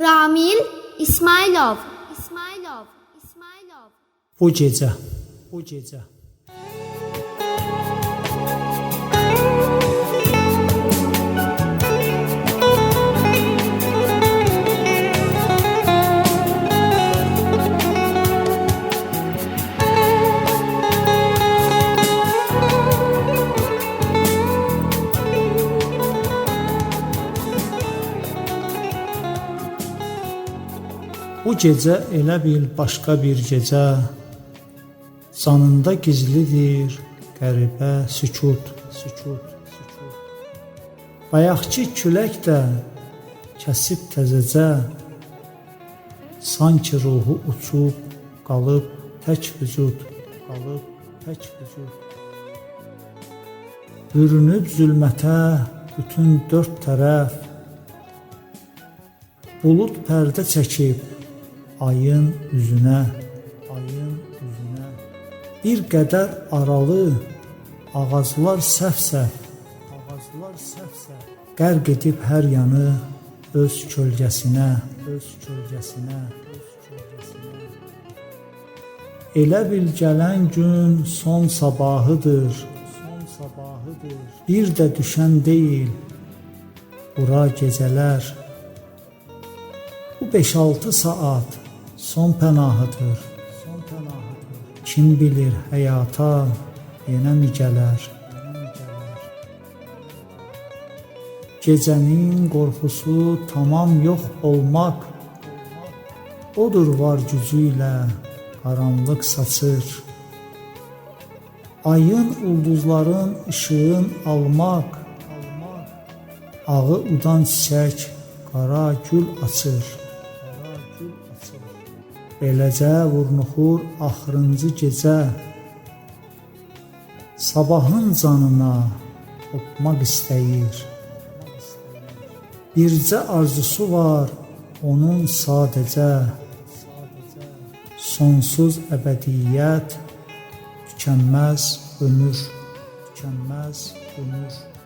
Ramil İsmailov. İsmailov. İsmailov. Bu gecə, bu gecə. Elə bil başqa bir gecə. Canında gizlidir qəribə sükut, sükut, sükut. Bayaqçı külək də kəsib təzəcə sanki ruhu uçub qalıb tək vücud, qalıb tək vücud. Bürünüb zülmətə bütün dörd tərəf Bulud pərdə çəkib ayın üzünə, ayın üzünə. Bir qədər aralı ağaclar səf-səf, ağaclar səf-səf. Qərq edib hər yanı öz kölgəsinə, öz kölgəsinə, öz kölgəsinə. Elə bil gələn gün son sabahıdır, son sabahıdır. Bir də düşən deyil bura gecələr. Bu 5-6 saat son pənahıdır. Son pənahıdır. Kim bilir həyata yenə mi gələr? Gecənin qorxusu tamam yox olmaq odur var gücü ilə qaranlıq saçır. Ayın, ulduzların işığın almaq ağı udan çiçək qara gül açır. Beləcə vurnuxur axırıncı gecə. Sabahın canına qopmaq istəyir. Bircə arzusu var onun sadəcə sonsuz əbədiyyət, tükənməz ömür, tükənməz ömür.